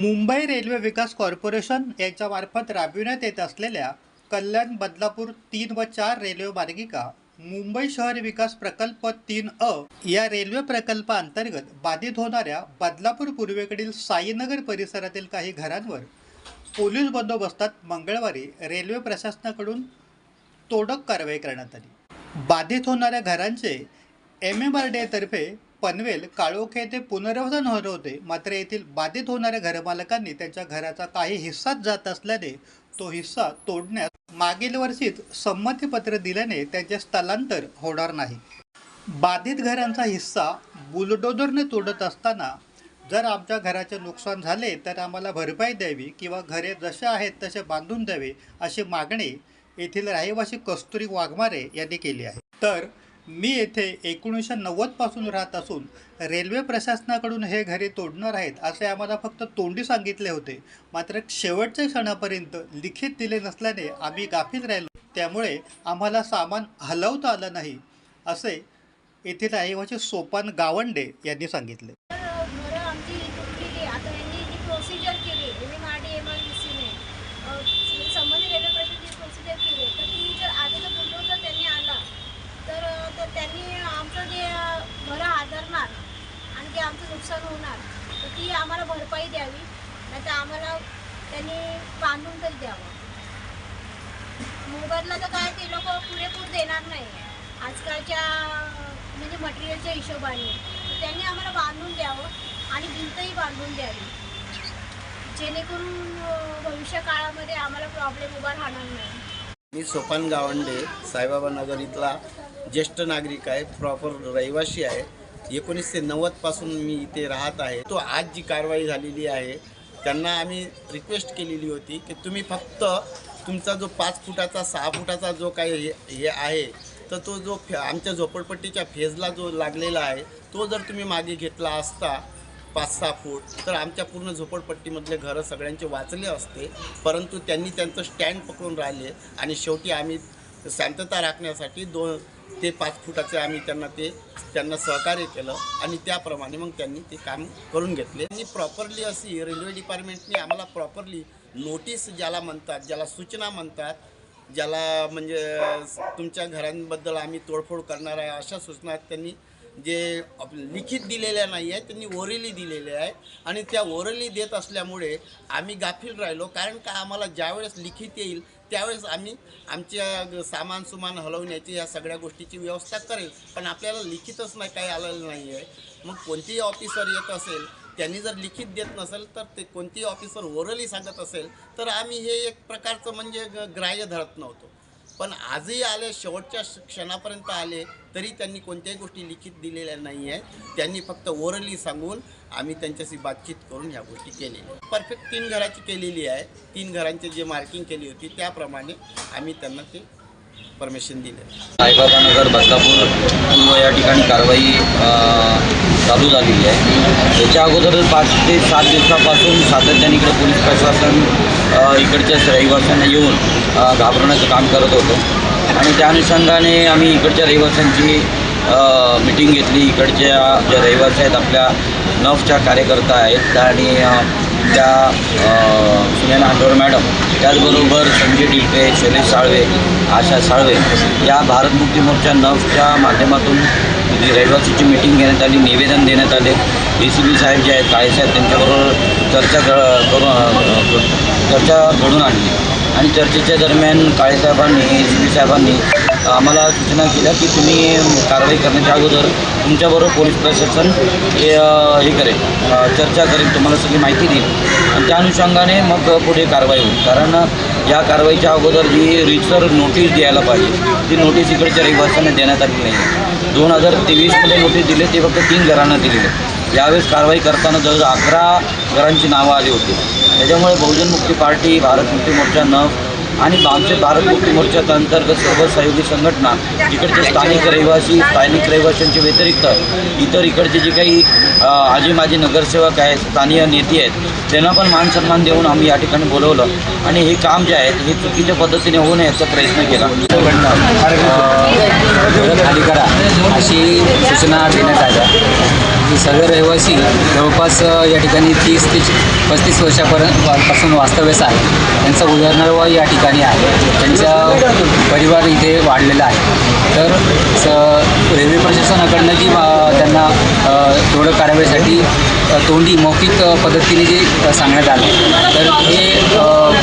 Mumbai railway विकास corporation यांच्यामार्फत राबविण्यात येत असलेल्या कल्याण बदलापूर तीन व चार रेल्वे मार्गिका मुंबई शहर विकास प्रकल्प तीन अ या रेल्वे प्रकल्पाअंतर्गत बाधित होणाऱ्या बदलापूर पूर्वेकडील साईनगर परिसरातील काही घरांवर पोलीस बंदोबस्तात मंगळवारी रेल्वे प्रशासनाकडून तोडक कारवाई करण्यात आली. बाधित होणाऱ्या घरांचे एम एम आर डी तर्फे पनवेल काळोखे येथे पुनर्वसन होत होते. मात्र येथील बाधित होणाऱ्या घरमालकांनी त्यांच्या घराचा काही हिस्साच जात असल्याने तो हिस्सा तोडण्यास मागील वर्षीच संमतीपत्र दिल्याने त्यांचे स्थलांतर होणार नाही. बाधित घरांचा हिस्सा बुलडोजरने तोडत असताना जर आमच्या घराचे नुकसान झाले तर आम्हाला भरपाई द्यावी किंवा घरे जसे आहेत तसे बांधून द्यावे अशी मागणी येथील रहिवासी कस्तुरी वाघमारे यांनी केली आहे. तर मी येथे एकोणीसशे नव्वदपासून राहत असून रेल्वे प्रशासनाकडून हे घरे तोडणार आहेत असे आम्हाला फक्त तोंडी सांगितले होते. मात्र शेवटच्या क्षणापर्यंत लिखित दिले नसल्याने आम्ही गाफील राहिलो. त्यामुळे आम्हाला सामान हलवता आलं नाही असे येथील रहिवासी सोपान गावंडे यांनी सांगितले घरं आमची तुटलेली आता यांनी जी प्रोसिजर केली M M R D M R D सीने संबंधित रेल्वे प्रशासनाची प्रोसिजर केली तर ती जर आधी जर बुलडोजर त्यांनी आला तर अ, तर त्यांनी आमचं जे अ, घरं आदरणार आणि जे आमचं नुकसान होणार. तर ती आम्हाला भरपाई द्यावी नाही तर आम्हाला त्यांनी बांधून तरी द्यावं. मोबदला तर काय ते लोक पुरेपूर देणार नाही. आजकालच्या म्हणजे मटेरियलच्या हिशोबाने. तर त्यांनी आम्हाला बांधून द्यावं आणि भिंतही बांधून द्यावी. जेणेकरून भविष्य काळामध्ये आम्हाला प्रॉब्लेम उभा राहणार नाही. मी सोपान गावंडे साईबाबा नगर इथला ज्येष्ठ नागरिक आहे प्रॉपर रहिवासी आहे. एकोणीसशे नव्वदपासून मी इथे राहत आहे. तो आज जी कारवाई झालेली आहे त्यांना आम्ही रिक्वेस्ट केलेली होती की तुम्ही फक्त तुमचा जो पाच फुटाचा सहा फुटाचा जो काही हे हे आहे तर तो जो फे आमच्या झोपडपट्टीच्या फेजला जो लागलेला आहे तो जर तुम्ही मागे घेतला असता पाच सहा फूट तर आमच्या पूर्ण झोपडपट्टीमधले घरं सगळ्यांचे वाचले असते परंतु त्यांनी त्यांचं स्टँड पकडून राहिले आणि शेवटी आम्ही शांतता राखण्यासाठी दोन ते पाच फुटाचे आम्ही त्यांना ते त्यांना सहकार्य केलं आणि त्याप्रमाणे मग त्यांनी ते काम करून घेतले. आणि प्रॉपरली अशी रेल्वे डिपार्टमेंटने आम्हाला प्रॉपरली नोटीस ज्याला म्हणतात ज्याला सूचना म्हणतात ज्याला म्हणजे तुमच्या घरांबद्दल आम्ही तोडफोड करणार आहे अशा सूचना त्यांनी जे आप- लिखित दिलेल्या नाही आहे त्यांनी ओरली दिलेल्या आहे आणि त्या ओरली देत असल्यामुळे आम्ही गाफील राहिलो. कारण का? आम्हाला ज्यावेळेस लिखित येईल त्यावेळेस आम्ही आमच्या ग- सामान सुमान हलवण्याची या सगळ्या गोष्टीची व्यवस्था करेल. पण आपल्याला लिखितच नाही काही आलेलं नाही आहे मग कोणतीही ऑफिसर येत असेल त्यांनी जर लिखित देत नसेल तर ते कोणतीही ऑफिसर ओरली सांगत असेल तर आम्ही हे एक प्रकारचं म्हणजे ग- ग्राह्य धरत नव्हतो. पण आजही आले शेवटच्या क्षणापर्यंत आले तरी त्यांनी कोणत्याही गोष्टी लिखित दिलेल्या नाही आहेत. त्यांनी फक्त ओरली सांगून आम्ही त्यांच्याशी बातचीत करून ह्या गोष्टी केलेल्या परफेक्ट तीन घराची केलेली आहे. तीन घरांची जे मार्किंग केली होती त्याप्रमाणे आम्ही त्यांना ते परमिशन दिले. साईबाबानगर बदलापूर या ठिकाणी कारवाई चालू झालेली आहे. त्याच्या अगोदर पाच ते सात दिवसापासून सातत्याने इकडे पोलीस प्रशासन इकडच्या रहिवाशांना येऊन घाबरण्याचं घाबरवण्याचं काम करत होतं. आणि त्या अनुषंगाने आम्ही इकडच्या रहिवाशांची मिटिंग घेतली. इकडच्या ज्या रहिवासी आहेत आपल्या नफच्या कार्यकर्ता आहेत आणि त्या अ, सुनेना आंडोर मॅडम त्याचबरोबर संजय डिलपे शैलेश साळवे आशा साळवे या भारत मुक्ती मोर्चा नवच्या माध्यमातून रहिवासीची मीटिंग घेण्यात आली निवेदन देण्यात आले. डी सी बी साहेब जे आहेत काळेसाहेब त्यांच्याबरोबर चर्चा क- करून चर्चा घडून आणली. आणि चर्चेच्या दरम्यान काळेसाहेबांनी डी सी बी साहेबांनी आम्हाला सूचना केल्या की तुम्ही कारवाई करण्याच्या अगोदर तुमच्याबरोबर पोलीस प्रशासन हे हे करेल. चर्चा करेल तुम्हाला सगळी माहिती देईल. आणि त्या अनुषंगाने मग पुढे कारवाई होईल. कारण या कारवाईच्या अगोदर जी रितसर नोटीस द्यायला पाहिजे ती नोटीस इकडच्या रहिवाशांना देण्यात आली नाही. दोन हजार तेवीसमध्ये नोटीस दिली ते फक्त तीन घरांना दिलेले. यावेळेस कारवाई करताना जवळजवळ अकरा घरांची नावं आली होती. त्याच्यामुळे बहुजन मुक्ती पार्टी भारत मुक्ती मोर्चा न आणि आमचे भारत मुक्ती मोर्चाच्या अंतर्गत सर्व सहयोगी संघटना इकडचे स्थानिक रहिवासी स्थानिक रहिवाशांच्या व्यतिरिक्त इतर इकडचे जे काही आजी माजी नगरसेवक आहेत स्थानीय नेते आहेत त्यांना पण मान सन्मान देऊन आम्ही या ठिकाणी बोलवलं. आणि हे काम जे आहे हे चुकीच्या पद्धतीने होऊ नये याचा प्रयत्न केला. खाली करा अशी सूचना देण्यात आल्या. सगळे रहिवासी जवळपास या ठिकाणी तीस ते पस्तीस वर्षापर्यंत पासून वास्तव्यास आहे त्यांचा उदरनिर्वाह या ठिकाणी आहे. त्यांचा परिवार इथे वाढलेला आहे. तर स रेल्वे प्रशासनाकडनं जी त्यांना थोडं कारवाईसाठी तोंडी मौखिक पद्धतीने जे सांगण्यात आलं. तर हे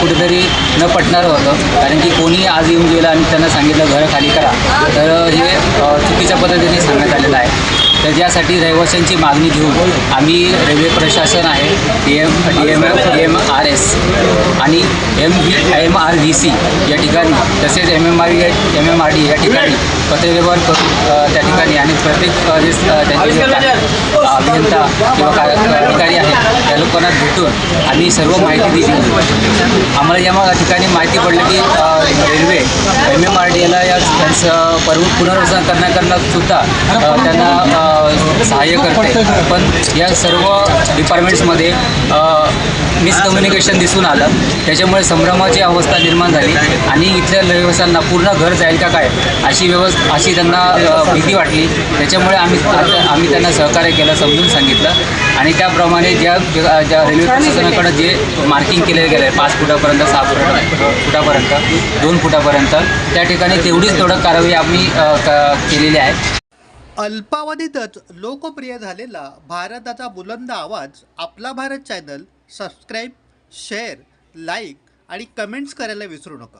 कुठेतरी न पटणारं होतं. कारण की कोणी आज येऊन गेलं आणि त्यांना सांगितलं घर खाली करा. तर हे चुकीच्या पद्धतीने सांगण्यात आलेलं आहे. तर ज्यासाठी रहिवाशांची मागणी घेऊन आम्ही रेल्वे प्रशासन आहे D M D M D M R S आणि M V M R V C या ठिकाणी तसेच M M R M M R D या ठिकाणी पत्रव्यवहार करून त्या ठिकाणी आणि प्रत्येक जे अभियंता किंवा काय अधिकारी आहेत त्या लोकांना भेटून आम्ही सर्व माहिती दिली. आम्हाला या ठिकाणी माहिती पडलं की railway M M R D एला या त्यांचं परव पुनर्वसन करण्याकरता सुद्धा त्यांना सहाय्य करते. पण या सर्व डिपार्टमेंट्समध्ये मिसकम्युनिकेशन दिसून आलं. त्याच्यामुळे संभ्रमाची अवस्था निर्माण झाली. आणि इथल्या रहिवाशांना पूर्ण घर जाईल का काय अशी व्यवस्था अशी त्यांना भीती वाटली. त्याच्यामुळे आम्ही आम्ही त्यांना सहकार्य केलं समजून सांगितलं. आणि त्याप्रमाणे ज्या ज्या रेल्वे प्रशासनाकडं जे मार्किंग केले गेलं आहे पाच फुटापर्यंत सहा फुटा फुटापर्यंत दोन फुटापर्यंत त्या ठिकाणी तेवढीच तेवढं कारवाई आम्ही केलेली आहे. अल्पावधीतच लोकप्रिय झालेला भारताचा बुलंद आवाज आपला Bharat channel subscribe share like आणि कमेंट्स करायला विसरू नका.